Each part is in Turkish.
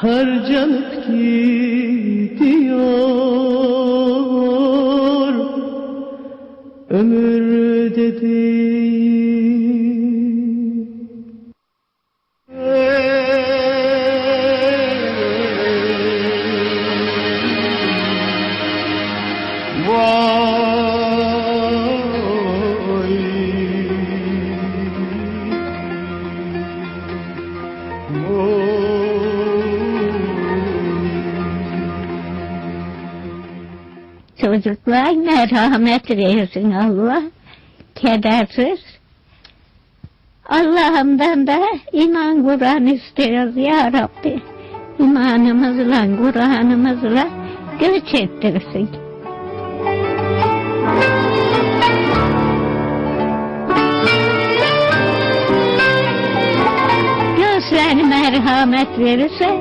harcanıp gidiyor. Ömür dediğin Çocuklar merhamet versin Allah. Kedersiz. Allah'ımdan da iman Kur'an istiyoruz ya Rabbi. İmanımızla, Kur'an'ımızla göç ettirsin. Gözlerine merhamet verirse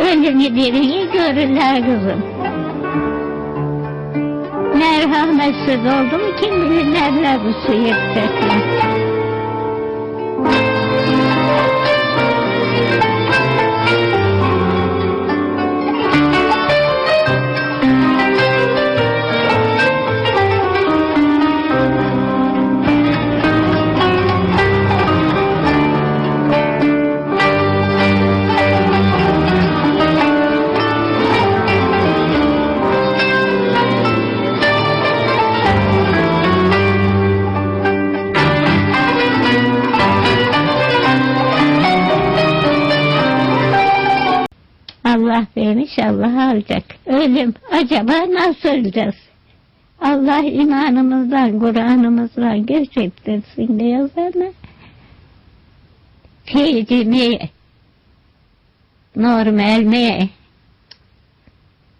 ölümü dirini görürler kızım. Merhametsiz oldu mu kim bilir neler bu sıyırtacaklar. Allah vermiş Allah alacak. Ölüm acaba nasıl öleceğiz? Allah imanımızdan, Kur'an'ımızdan göç ettirsin diyor bana. Feyci mi? Normal mi?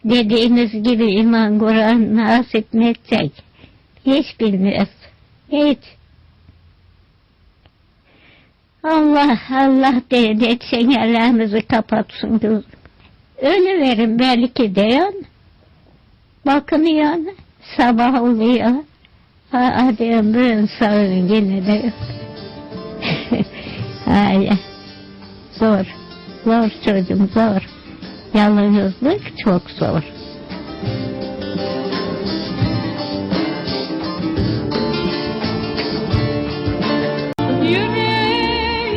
Dediğiniz gibi iman Kur'an nasip mi edecek? Hiç bilmiyoruz. Hiç. Allah Allah dedi çengelerimizi kapatsın kızım. Ölü verin belki diyorsun. Bakınıyorsun. Sabah oluyor. Ha, diyorum bugün sağın yine de. Hayır. Zor. Zor çocuğum zor. Yalnızlık çok zor.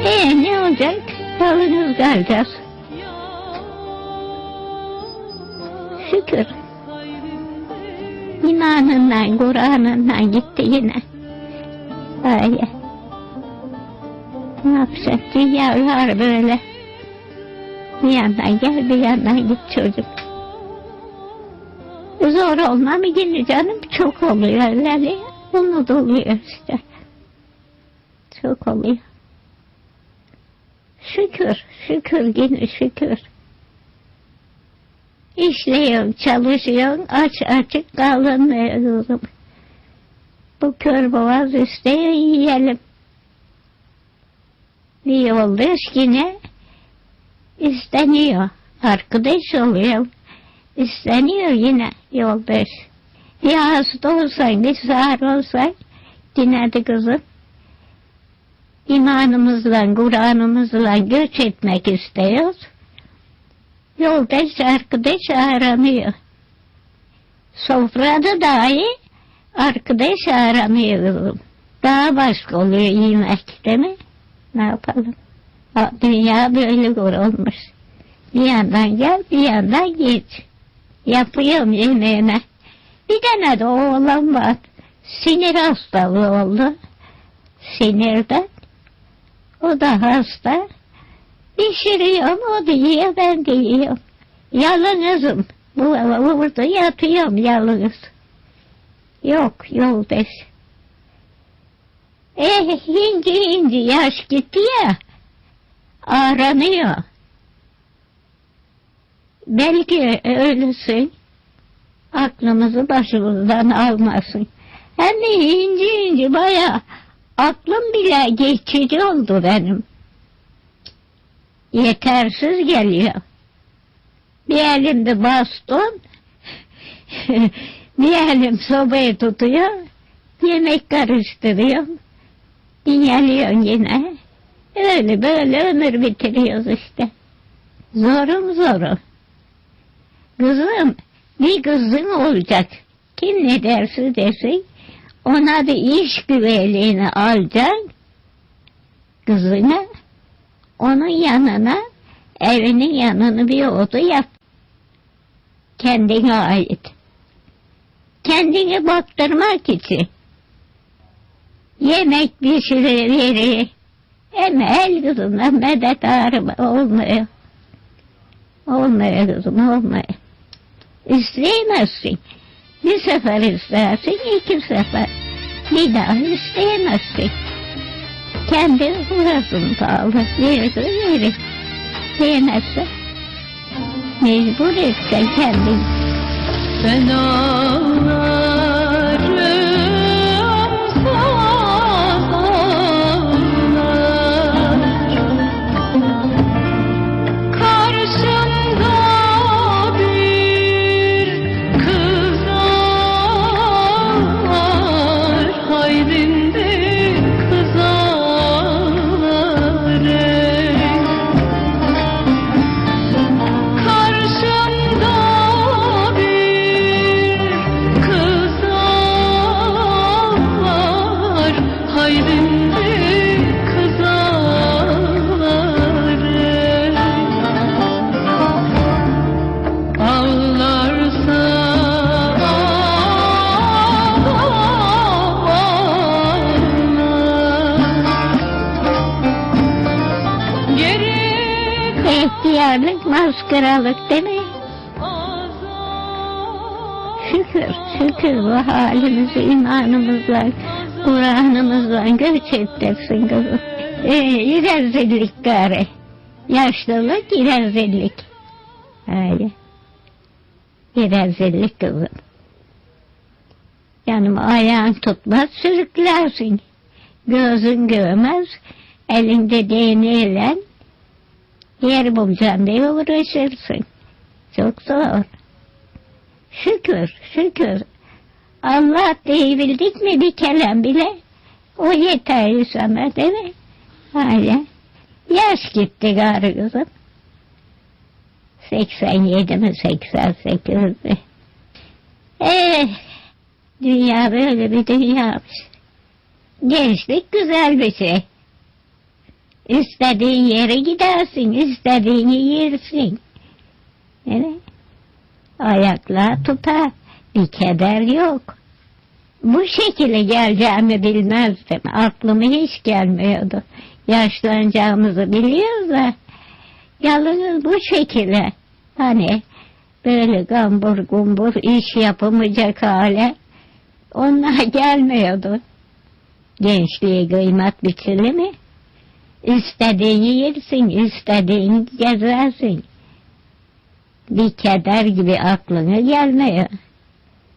Ee ne olacak? Yalnız kalacağız. Şükür. İmanından, Kur'an'ından gitti yine. Ay. Ne yapacak? Dünyalar böyle. Bir yandan gel, bir yandan git çocuk. Zor olma mı yine canım? Çok oluyor öyle. Bunu da oluyor işte. Çok oluyor. Şükür, şükür yine şükür. İşliyorsun, çalışıyorsun, aç açık kalınmıyorum. Bu kör boğaz isteyor yiyelim. Bir yoldaş yine isteniyor. Arkadaş oluyor. İsteniyor yine yoldaş. Bir hasta olsan, bir sağır olsan yine de kızım. İmanımızla, Kur'an'ımızla göç etmek istiyoruz. Yoldaş arkadaş aranıyor. Sofrada dahi arkadaş aranıyorum. Daha başka oluyor yemek değil mi? Ne yapalım? Dünya böyle kurulmuş. Bir yandan gel, bir yandan geç. Yapıyorum yemeğine. Bir tane de oğlan var. Sinir hastalığı oldu. Sinirden. O da hasta. Pişiriyorum, o da yiyor, ben de yiyorum. Yalnızım. Bu, burada yatıyorum yalnız. Yok, yoldaş. Eh, hinci hinci yaş gitti ya. Aranıyor. Belki öylesin. Aklımızı başımızdan almasın. Hem de inci inci baya aklım bile geçici oldu benim. Yetersiz geliyor. Bir elimde baston, bir elim sobayı tutuyor, yemek karıştırıyor, dinleniyorsun yine. Öyle böyle ömür bitiriyoruz işte. Zorum zorum. Kızım bir kızın olacak. Kim ne derse desin ona da iş güveyliğini alacaksın. Kızına onun yanına evinin yanını bir oda yap. Kendine ait. Kendini baktırmak için. Yemek pişiriverir. Ama el kızına medet ağrıma olmuyor. Olmuyor kızım olmuyor. İsteyemezsin. Bir sefer istersin, iki sefer. Bir daha isteyemezsin. Kendi burasını pahalı. Verirse verir. Beğenmezse mecbur etsen kendin. Ben maskaralık değil mi? Şükür, şükür bu halimizi imanımızla, Kur'an'ımızla göç ettirsin kızım. Ee, rezillik gari. Yaşlılık rezillik. Öyle. Rezillik kızım. Yanım ayağın tutmaz sürüklersin. Gözün görmez, elinde değneğiyle yer bulacaksın diye uğraşırsın. Çok zor. Şükür, şükür. Allah diyebildik mi bir kelam bile o yeter sana değil mi? Öyle. Yaş gitti gari kızım. 87 mi 88 mi? Eh, dünya böyle bir dünyaymış. Gençlik güzel bir şey. İstediğin yere gidersin, istediğini yersin. Evet. Ayaklar tutar, bir keder yok. Bu şekilde geleceğimi bilmezdim. Aklıma hiç gelmiyordu. Yaşlanacağımızı biliyoruz da. Yalnız bu şekilde. Hani böyle gambur gumbur iş yapamayacak hale. Onlar gelmiyordu. Gençliğe kıymet biçilir mi? İstediğini yersin, istediğini gezersin. Bir keder gibi aklına gelmiyor.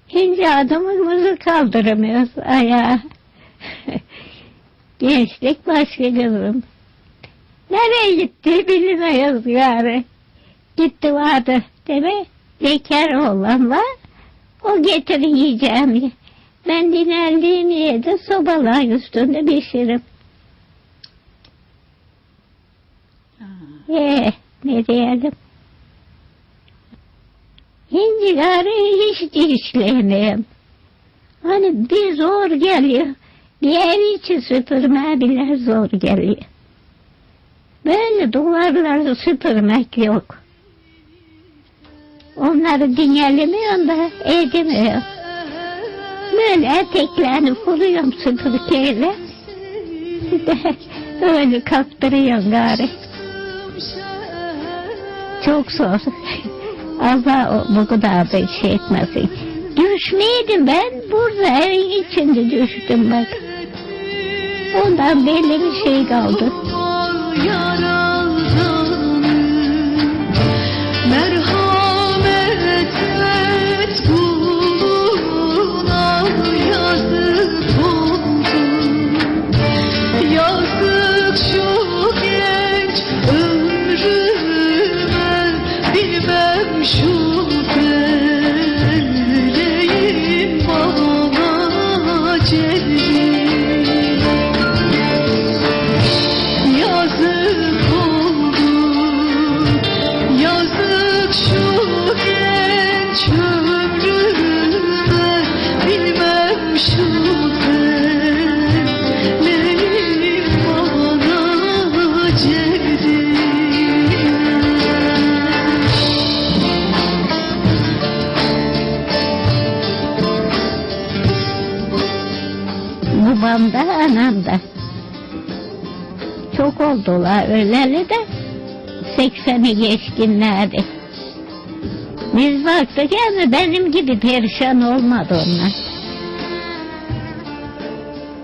Şimdi adımımızı kaldıramıyoruz ayağa. Gençlik başka kızım. Nereye gitti bilmiyoruz gari. Gitti vardı değil mi? Bekar olan var. O getirir yiyeceğim. Ben dinlendiğim yerde sobaların üstünde pişiririm. Ee, ne diyelim? Gari hiç işleyemeyim. Hani bir zor geliyor. Ev içi süpürmeye bile zor geliyor. Böyle duvarları süpürmek yok. Onları dinlemiyorum da edemiyorum. Böyle eteklerini vuruyorum süpürgeyle. Öyle kaptırıyorum gari. Çok zor. Allah o- bu kadar da şey etmesin. Düşmeydim ben burada evin içinde düştüm bak. Ondan belli bir şey kaldı. Merhamet oldular öleli de 80'i geçkinlerdi. Biz baktık yani benim gibi perişan olmadı onlar.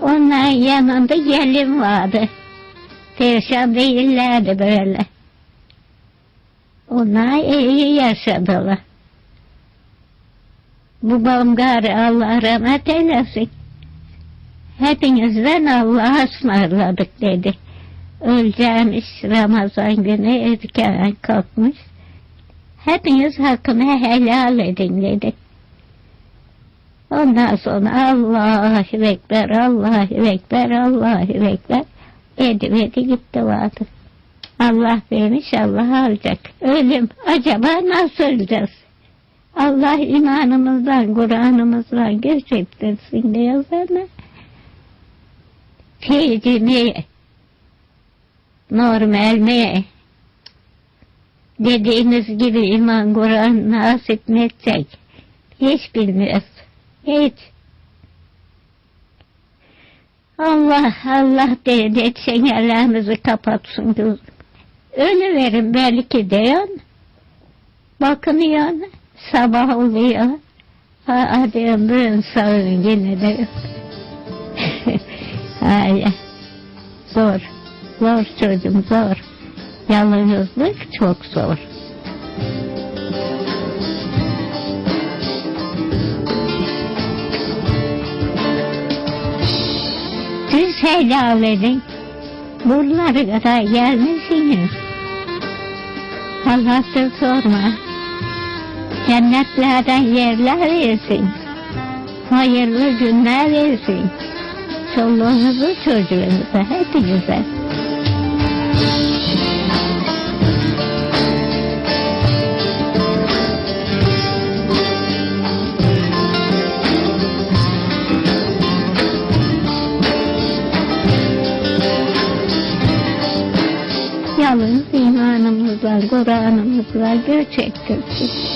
Onların yanında gelin vardı. Perişan değillerdi böyle. Onlar iyi yaşadılar. Babam gari Allah rahmet eylesin. Hepinizden Allah'a ısmarladık dedi. Öleceğimiz Ramazan günü erken kalkmış. Hepiniz hakkını helal edin dedi. Ondan sonra Allahu Ekber, Allahu Ekber, Allahu Ekber edivedi gitti vardı. Allah vermiş Allah alacak. Ölüm acaba nasıl öleceğiz? Allah imanımızdan, Kur'an'ımızdan göç ettirsin diyor sana. Feci mi? Normal mi? Dediğiniz gibi iman Kur'an nasip mi edecek? Hiç bilmiyoruz. Hiç. Allah Allah diye de çengelerimizi kapatsın kızım. Ölü verin belki diyorsun. Bakınıyorsun. Sabah oluyor. Ha diyorum bugün sağın yine de yok. Hay. Zor. Zor çocuğum zor. Yalnızlık çok zor. Siz helal edin. Buralara kadar gelmişsiniz. Allah'tan sorma. Cennetlerden yerler versin. Hayırlı günler versin. Çoluğunuzu çocuğunuza hepinize. Yalnız imanımızla, Kur'an'ımızla göç ettirsin.